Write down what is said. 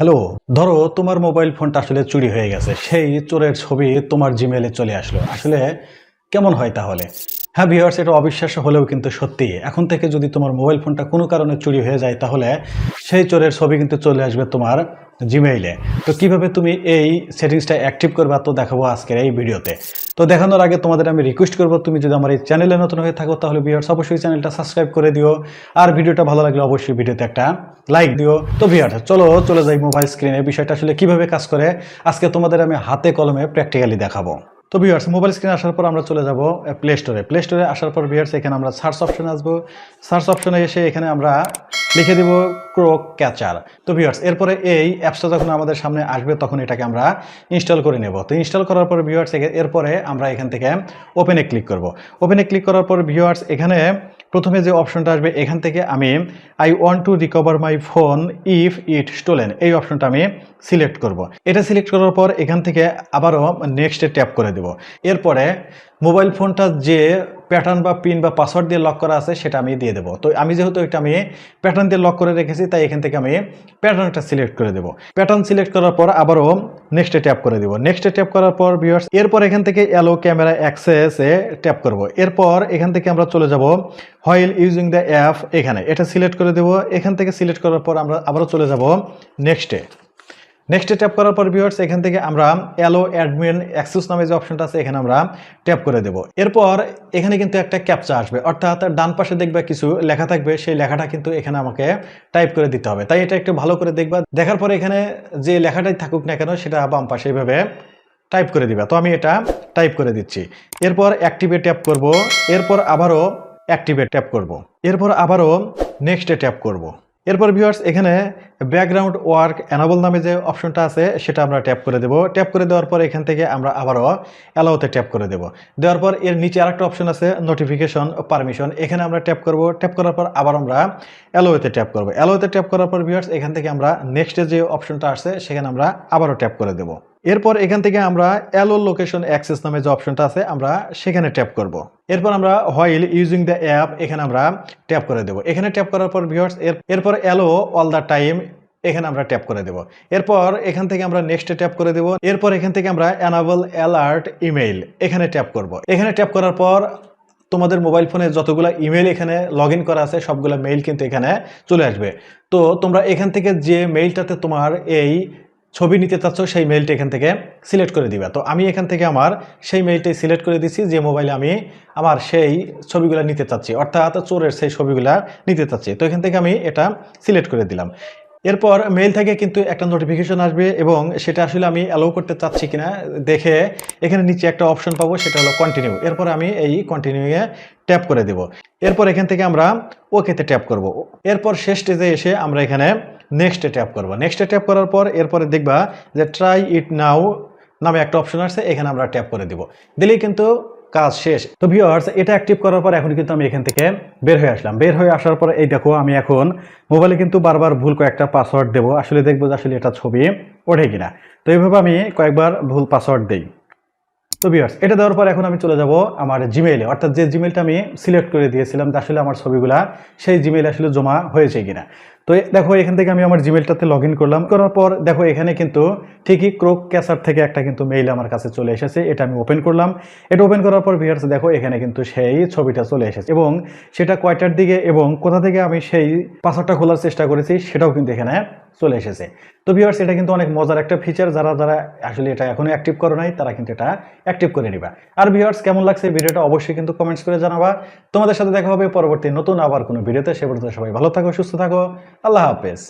Hello, ধরো তোমার mobile ফোনটা আসলে চুরি হয়ে গেছে। সেই চোরের ছবি তোমার জিমেলে চলে আসলো। আসলে কেমন হয় তাহলে? হ্যাঁ ভিউয়ার্স এটা অবিশ্বাস্য হলেও কিন্তু সত্যি। এখন থেকে যদি তোমার মোবাইল ফোনটা কোনো কারণে চুরি হয়ে যায়, তাহলে সেই চোরের ছবি কিন্তু চলে আসবে তোমার জিমেইলে তো কীভাবে তুমি এই সেটিংসটা অ্যাক্টিভ করবা তো দেখাবো আজকের এই ভিডিওতে। তো দেখানোর আগে তোমাদের আমি রিকোয়েস্ট করব, তুমি যদি আমার এই চ্যানেলে নতুন হয়ে থাকো, তাহলে ভিউয়ার্স অবশ্যই চ্যানেলটা সাবস্ক্রাইব করে দিও। আর ভিডিওটা ভালো লাগলে অবশ্যই ভিডিওতে একটা লাইক দিও। তো ভিউয়ার্স চলো, চলে যাই মোবাইল স্ক্রিনে বিষয়টা আসলে কীভাবে কাজ করে, আজকে তোমাদের আমি হাতে কলমে প্র্যাকটিক্যালি দেখাবো। তো বিয়ার্স মোবাইল স্ক্রিনে আসার পর আমরা চলে যাব প্লে স্টোরে প্লে স্টোরে আসার পর বিয়ার্স এখানে আমরা সার্চ অপশনে আসব। সার্চ অপশনে এসে এখানে আমরা লিখে দিব ক্রোক ক্যাচার তো ভিউয়ার্স এরপরে এই অ্যাপসটা যখন আমাদের সামনে আসবে, তখন এটাকে আমরা ইনস্টল করে নেব। তো ইনস্টল করার পর ভিওয়ার্স এরপরে আমরা এখান থেকে ওপেনে ক্লিক করব। ওপেনে ক্লিক করার পর ভিওয়ার্স এখানে প্রথমে যে অপশনটা আসবে এখান থেকে আমি I want to recover my phone if it stolen এই অপশনটা আমি সিলেক্ট করব। এটা সিলেক্ট করার পর এখান থেকে আবারও নেক্সটে ট্যাপ করে দেব। এরপরে মোবাইল ফোনটা যে প্যাটার্ন বা পিন বা পাসওয়ার্ড দিয়ে লক করা আছে, সেটা আমি দিয়ে দেবো। তো আমি যেহেতু এটা আমি প্যাটার্ন দিয়ে লক করে রেখেছি, তাই এখান থেকে আমি প্যাটার্নটা সিলেক্ট করে দেবো। প্যাটার্ন সিলেক্ট করার পর আবারও নেক্সটে ট্যাপ করে দেবো। নেক্সটে ট্যাপ করার পর ভিউয়ার্স এরপর এখান থেকে অ্যালো ক্যামেরা অ্যাক্সেসে ট্যাপ করব। এরপর এখান থেকে আমরা চলে যাব হোয়াইল ইউজিং দ্য অ্যাপ এখানে। এটা সিলেক্ট করে দেবো। এখান থেকে সিলেক্ট করার পর আমরা আবারও চলে যাব নেক্সটে নেক্সটে ট্যাপ করার পর ভিউয়ার্স এখান থেকে আমরা অ্যালো অ্যাডমিন অ্যাক্সেস নামে যে অপশনটা আছে, এখানে আমরা ট্যাপ করে দেব। এরপর এখানে কিন্তু একটা ক্যাপচা আসবে, অর্থাৎ ডান পাশে দেখবে কিছু লেখা থাকবে, সেই লেখাটা কিন্তু এখানে আমাকে টাইপ করে দিতে হবে। তাই এটা একটু ভালো করে দেখবা। দেখার পর এখানে যে লেখাটাই থাকুক না কেন, সেটা বাম পাশে এইভাবে টাইপ করে দিবা। তো আমি এটা টাইপ করে দিচ্ছি। এরপর অ্যাক্টিভে ট্যাপ করব। এরপর আবারও অ্যাক্টিভে ট্যাপ করব। এরপর আবারও নেক্সটে ট্যাপ করব। এরপর ভিউয়ার্স এখানে ব্যাকগ্রাউন্ড ওয়ার্ক অ্যানাবল নামে যে অপশনটা আছে, সেটা আমরা ট্যাপ করে দেব। ট্যাপ করে দেওয়ার পর এখান থেকে আমরা আবারও অ্যালাউতে ট্যাপ করে দেব। দেওয়ার পর এর নিচে আরেকটা অপশন আছে নোটিফিকেশন পারমিশন এখানে আমরা ট্যাপ করব। ট্যাপ করার পর আবার আমরা অ্যালোতে ট্যাপ করব। অ্যালোতে ট্যাপ করার পর ভিউয়ার্স এখান থেকে আমরা নেক্সটে যে অপশনটা আসছে, সেখানে আমরা আবারও ট্যাপ করে দেবো। এরপর এখান থেকে আমরা অ্যালো লোকেশন অ্যাক্সেস নামে যে অপশনটা আছে, আমরা সেখানে ট্যাপ করব। এরপর আমরা হোয়াইল ইউজিং দ্য অ্যাপ এখানে আমরা ট্যাপ করে দেবো। এখানে ট্যাপ করার পর ভিউয়ার্স এরপর অ্যালো অল দ্য টাইম এখানে আমরা ট্যাপ করে দেব। এরপর এখান থেকে আমরা নেক্সটে ট্যাপ করে দেব। এরপর এখান থেকে আমরা অ্যানাবল অ্যালার্ট ইমেইল এখানে ট্যাপ করব। এখানে ট্যাপ করার পর তোমাদের মোবাইল ফোনে যতগুলো ইমেল এখানে লগ করা আছে, সবগুলো মেইল কিন্তু এখানে চলে আসবে। তো তোমরা এখান থেকে যে মেইলটাতে তোমার এই ছবি নিতে চাচ্ছ, সেই মেইলটা এখান থেকে সিলেক্ট করে দিবে। তো আমি এখান থেকে আমার সেই মেইলটাই সিলেক্ট করে দিছি যে মোবাইলে আমি আমার সেই ছবিগুলো নিতে চাচ্ছি, অর্থাৎ চোরের সেই ছবিগুলো নিতে চাচ্ছি। তো এখান থেকে আমি এটা সিলেক্ট করে দিলাম। এরপর মেইল থেকে কিন্তু একটা নোটিফিকেশন আসবে এবং সেটা আসলে আমি অ্যালাউ করতে চাচ্ছি কিনা দেখে এখানে নিচে একটা অপশন পাবো, সেটা হলো কন্টিনিউ এরপর আমি এই কন্টিনিউয়ে ট্যাপ করে দেব। এরপর এখান থেকে আমরা ওকেতে ট্যাপ করব। এরপর শেষ স্টেজে এসে আমরা এখানে নেক্সটে ট্যাপ করব। নেক্সটে ট্যাপ করার পর এরপরে দেখবা যে ট্রাই ইট নাও নামে একটা অপশন আসছে, এখানে আমরা ট্যাপ করে দিব। দিলেই কিন্তু কাজ শেষ। তো ভিওয়ার্স এটা অ্যাক্টিভ করার পর এখন কিন্তু আমি এখান থেকে বের হয়ে আসলাম। বের হয়ে আসার পর, এই দেখো, আমি এখন মোবাইলে কিন্তু বারবার ভুল কয়েকটা পাসওয়ার্ড দেবো। আসলে দেখব যে আসলে এটা ছবি ওঠে কিনা। তো এইভাবে আমি কয়েকবার ভুল পাসওয়ার্ড দেই। তো ভিউয়ার্স এটা দেওয়ার পর এখন আমি চলে যাব আমার জিমেইলে অর্থাৎ যে জিমেইলটা আমি সিলেক্ট করে দিয়েছিলাম আসলে আমার ছবিগুলা, সেই জিমেইলে আসলে জমা হয়েছে কিনা। তো দেখো, এখান থেকে আমি আমার জিমেলটাতে লগ ইন করলাম। করার পর, দেখো, এখানে কিন্তু ঠিকই ক্রোক ক্যাসার থেকে একটা কিন্তু মেইল আমার কাছে চলে এসেছে। এটা আমি ওপেন করলাম। এটা ওপেন করার পর ভিউয়ার্স দেখো, এখানে কিন্তু সেই ছবিটা চলে এসেছে। এবং সেটা কয়টার দিকে এবং কোথা থেকে আমি সেই পাসওয়ার্ডটা খোলার চেষ্টা করেছি, সেটাও কিন্তু এখানে চলে এসেছে। তো ভিউয়ার্স এটা কিন্তু অনেক মজার একটা ফিচার যারা যারা আসলে এটা এখনও অ্যাক্টিভ করো নাই, তারা কিন্তু এটা অ্যাক্টিভ করে নিবা। আর ভিউয়ার্স কেমন লাগছে ভিডিওটা অবশ্যই কিন্তু কমেন্টস করে জানাবা। তোমাদের সাথে দেখা হবে পরবর্তী নতুন আবার কোনো ভিডিওতে। সে পর্যন্ত সবাই ভালো থাকো, সুস্থ থাকো। আল্লাহ হাফেজ